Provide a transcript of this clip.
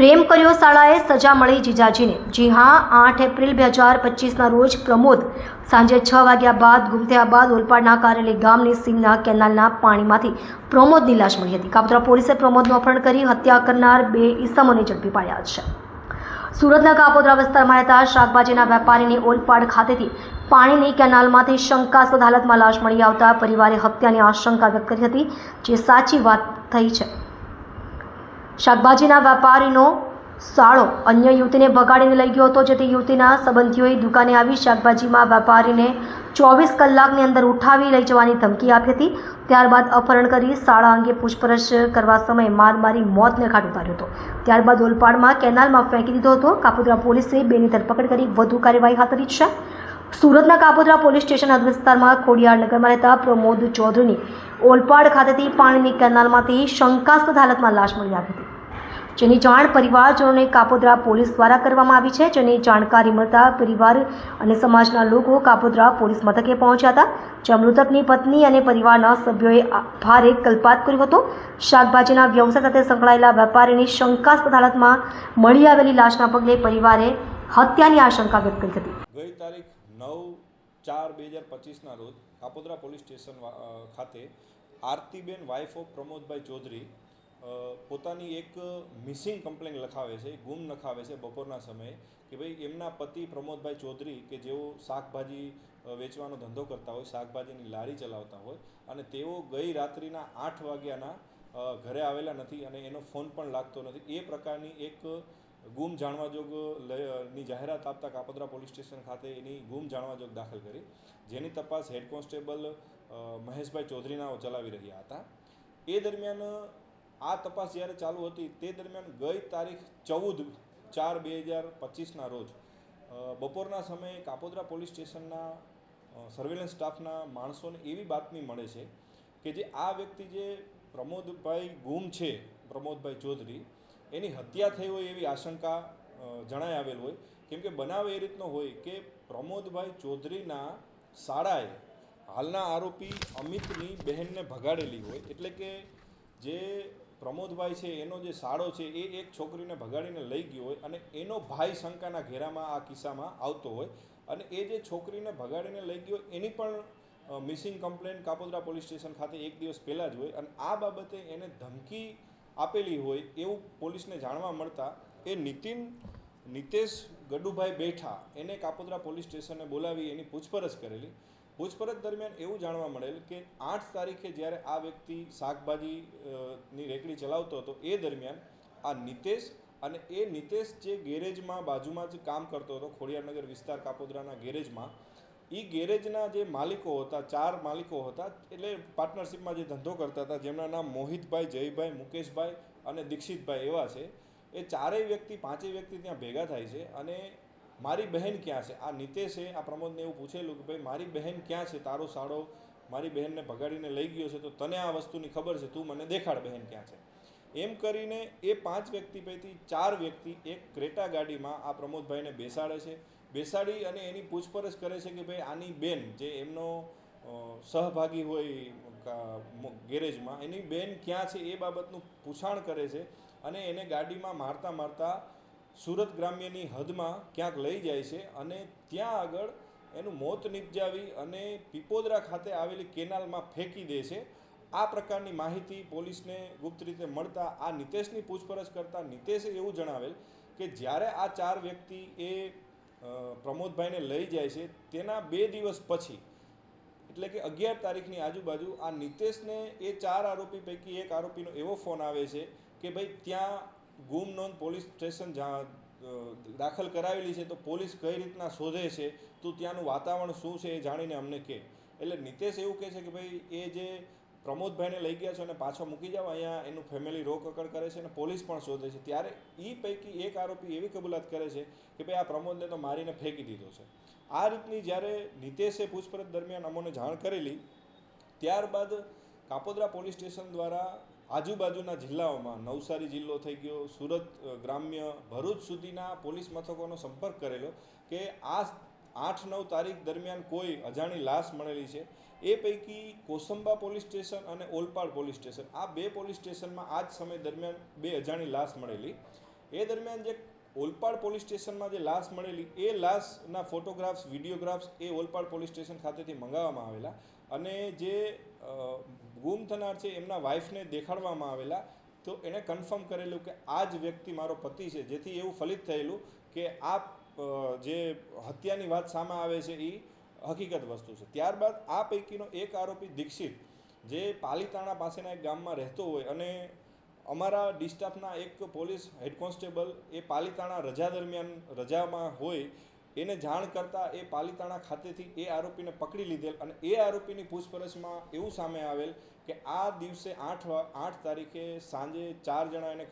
પ્રેમ કર્યો શાળાએ સજા મળી જીજાજીને. જી હા, આઠ એપ્રિલ બે હજાર પચીસના રોજ પ્રમોદ સાંજે છ વાગ્યા બાદ ગુમ થયા બાદ ઓલપાડના કારેલી ગામની સિંગના કેનાલના પાણીમાંથી પ્રમોદની લાશ મળી હતી. કાપોદ્રા પોલીસે પ્રમોદનું અપહરણ કરી હત્યા કરનાર બે ઈસમોને ઝડપી પાડ્યા છે. સુરતના કાપોદ્રા વિસ્તારમાં રહેતા શાકભાજીના વેપારીની ઓલપાડ ખાતેથી પાણીની કેનાલમાંથી શંકાસ્પદ હાલતમાં લાશ મળી આવતા પરિવારે હત્યાની આશંકા વ્યક્ત કરી હતી, જે સાચી વાત થઈ છે. શાકભાજીના વેપારીનો સાળો અન્ય યુવતીને ભગાડીને લઈ ગયો હતો. જેથી યુવતીના સંબંધીઓએ દુકાને આવી શાકભાજીમાં વેપારીને ચોવીસ કલાકની અંદર ઉઠાવી લઈ જવાની ધમકી આપી હતી. ત્યારબાદ અપહરણ કરી શાળા અંગે પૂછપરછ કરવા સમયે માર મારી મોતને ઘાટ ઉતાર્યો હતો. ત્યારબાદ ઓલપાડમાં કેનાલમાં ફેંકી દીધો હતો. કાપોદ્રા પોલીસે બેની ધરપકડ કરી વધુ કાર્યવાહી હાથ ધરી છે. સુરતના કાપોદ્રા પોલીસ સ્ટેશન હદ વિસ્તારમાં ખોડિયાર નગરમાં રહેતા પ્રમોદ ચૌધરીની ઓલપાડ ખાતેથી પાણીની કેનાલમાંથી શંકાસ્પદ હાલતમાં લાશ મળી આવી હતી. જેની જાણ પરિવારજનોને કાપોદ્રા પોલીસ દ્વારા કરવામાં આવી છે. જેની જાણકારી મળતા પરિવાર અને સમાજના લોકો કાપોદ્રા પોલીસ મથકે પહોંચ્યા હતા. જ્યાં મૃતકની પત્ની અને પરિવારના સભ્યોએ ભારે કલ્પાત કર્યો હતો. શાકભાજીના વ્યવસાય સાથે સંકળાયેલા વેપારીની શંકાસ્પદ હાલતમાં મળી આવેલી લાશના પગલે પરિવારે હત્યાની આશંકા વ્યક્ત કરી હતી. ગઈ તારીખ નવ ચાર બે હજાર પચીસના રોજ કાપોદ્રા પોલીસ સ્ટેશન ખાતે આરતીબેન વાઇફ ઓફ પ્રમોદભાઈ ચૌધરી પોતાની એક મિસિંગ કમ્પ્લેન લખાવે છે, ગુમ લખાવે છે બપોરના સમયે કે ભાઈ એમના પતિ પ્રમોદભાઈ ચૌધરી કે જેઓ શાકભાજી વેચવાનો ધંધો કરતા હોય, શાકભાજીની લારી ચલાવતા હોય અને તેઓ ગઈ રાત્રિના આઠ વાગ્યાના ઘરે આવેલા નથી અને એનો ફોન પણ લાગતો નથી. એ પ્રકારની એક ગુમ જાણવાજોગ જોગની જાહેરાત આપતા કાપોદ્રા પોલીસ સ્ટેશન ખાતે એની ગુમ જાણવાજોગ દાખલ કરી. જેની તપાસ હેડ કોન્સ્ટેબલ મહેશભાઈ ચૌધરીના ચલાવી રહ્યા હતા. એ દરમિયાન, આ તપાસ જ્યારે ચાલુ હતી, તે દરમિયાન ગઈ તારીખ ચૌદ ચાર બે હજાર પચીસના રોજ બપોરના સમયે કાપોદ્રા પોલીસ સ્ટેશનના સર્વેલન્સ સ્ટાફના માણસોને એવી બાતમી મળે છે કે જે આ વ્યક્તિ જે પ્રમોદભાઈ ગુમ છે, પ્રમોદભાઈ ચૌધરી એની હત્યા થઈ હોય એવી આશંકા જણાઈ આવેલ હોય. કેમ કે બનાવ એ રીતનો હોય કે પ્રમોદભાઈ ચૌધરીના શાળાએ હાલના આરોપી અમિતની બહેનને ભગાડેલી હોય. એટલે કે જે પ્રમોદભાઈ છે, એનો જે શાળો છે, એ એક છોકરીને ભગાડીને લઈ ગયો હોય અને એનો ભાઈ શંકાના ઘેરામાં આ કિસ્સામાં આવતો હોય. અને એ જે છોકરીને ભગાડીને લઈ ગયો એની પણ missing complain Kapodra police station ખાતે એક દિવસ પહેલાં જ હોય. અને આ બાબતે એને ધમકી આપેલી હોય એવું પોલીસને જાણવા મળતા એ નીતિન, નિતેશ ગડુભાઈ બેઠા એને કાપોદ્રા પોલીસ સ્ટેશને બોલાવી એની પૂછપરછ કરેલી. પૂછપરછ દરમિયાન એવું જાણવા મળેલ કે આઠ તારીખે જ્યારે આ વ્યક્તિ શાકભાજી ની રેકડી ચલાવતો હતો એ દરમિયાન આ નિતેશ અને એ નિતેશ જે ગેરેજમાં બાજુમાં જ કામ કરતો હતો ખોડિયારનગર વિસ્તાર કાપોદ્રાના ગેરેજમાં એ ગેરેજના જે માલિકો હતા, ચાર માલિકો હતા, એટલે પાર્ટનરશિપમાં જે ધંધો કરતા હતા, જેમના નામ મોહિતભાઈ, જયભાઈ, મુકેશભાઈ અને દીક્ષિતભાઈ એવા છે, એ ચારેય વ્યક્તિ, પાંચેય વ્યક્તિ ત્યાં ભેગા થાય છે અને મારી બહેન ક્યાં છે? આ નિતેશે આ પ્રમોદને એવું પૂછેલું કે ભાઈ, મારી બહેન ક્યાં છે? તારો સાડો મારી બહેનને ભગાડીને લઈ ગયો છે, તો તને આ વસ્તુની ખબર છે? તું મને દેખાડ બહેન ક્યાં છે? એમ કરીને એ પાંચ વ્યક્તિ પૈકી ચાર વ્યક્તિ એક ક્રેટા ગાડીમાં આ પ્રમોદભાઈને બેસાડે છે બેસાડી અને એની પૂછપરછ કરે છે કે ભાઈ આની બેન જે એમનો સહભાગી હોય ગેરેજમાં, એની બેન ક્યાં છે એ બાબતનું પૂછાણ કરે છે અને એને ગાડીમાં મારતા મારતા સુરત ગ્રામ્યની હદમાં ક્યાંક લઈ જાય છે અને ત્યાં આગળ એનું મોત નિપજાવી અને પીપોદરા ખાતે આવેલી કેનાલમાં ફેંકી દે છે. આ પ્રકારની માહિતી પોલીસને ગુપ્ત રીતે મળતા આ નિતેશની પૂછપરછ કરતા નિતેશે એવું જણાવેલ કે જ્યારે આ ચાર વ્યક્તિ એ પ્રમોદભાઈને લઈ જાય છે. તેના બે દિવસ પછી, એટલે કે અગિયાર તારીખની આજુબાજુ, આ નિતેશને એ ચાર આરોપી પૈકી એક આરોપીનો એવો ફોન આવે છે કે ભાઈ ત્યાં ગુમ નોંધ પોલીસ સ્ટેશન દાખલ કરાવેલી છે, તો પોલીસ કઈ રીતના શોધે છે, તું ત્યાંનું વાતાવરણ શું છે એ જાણીને અમને કહે એટલે નિતેશ એવું કહે છે કે ભાઈ એ જે પ્રમોદભાઈને લઈ ગયા છે અને પાછો મૂકી જાઓ. અહીંયા એનું ફેમિલી રોકકડ કરે છે અને પોલીસ પણ શોધે છે. ત્યારે એ પૈકી એક આરોપી એવી કબૂલાત કરે છે કે ભાઈ આ પ્રમોદને તો મારીને ફેંકી દીધો છે. આ રીતની જ્યારે નિતેશે પૂછપરછ દરમિયાન અમોને જાણ કરેલી, ત્યારબાદ કાપોદ્રા પોલીસ સ્ટેશન દ્વારા આજુબાજુના જિલ્લાઓમાં, નવસારી જિલ્લો થઈ ગયો, સુરત ગ્રામ્ય ભરૂચ સુધીના પોલીસ મથકોનો સંપર્ક કરેલો કે આ આઠ નવ તારીખ દરમિયાન કોઈ અજાણી લાશ મળેલી છે. એ પૈકી કોસંબા પોલીસ સ્ટેશન અને ઓલપાડ પોલીસ સ્ટેશન, આ બે પોલીસ સ્ટેશનમાં આ જ સમય દરમિયાન બે અજાણી લાશ મળેલી. એ દરમિયાન જે ઓલપાડ પોલીસ સ્ટેશનમાં જે લાશ મળેલી, એ લાશના ફોટોગ્રાફ્સ, વિડીયોગ્રાફ્સ એ ઓલપાડ પોલીસ સ્ટેશન ખાતેથી મંગાવવામાં આવેલા અને જે ગુમ થનાર છે એમના વાઈફને દેખાડવામાં આવેલા. તો એણે કન્ફર્મ કરેલું કે આ જ વ્યક્તિ મારો પતિ છે. જેથી એવું ફલિત થયેલું કે આ જે હત્યાની વાત સામે આવે છે એ હકીકત વસ્તુ છે. ત્યારબાદ આ પૈકીનો એક આરોપી દીક્ષિત, જે પાલીતાણા પાસેના એક ગામમાં રહેતો હોય અને અમારા ડિસ્ટાફના એક પોલીસ હેડ કોન્સ્ટેબલ એ પાલીતાણા રજા દરમિયાન રજામાં હોય, એને જાણ કરતાં એ પાલીતાણા ખાતેથી એ આરોપીને પકડી લીધેલ અને એ આરોપીની પૂછપરછમાં એવું સામે આવેલ કે આ દિવસે આઠ આઠ તારીખે સાંજે ચાર જણા એને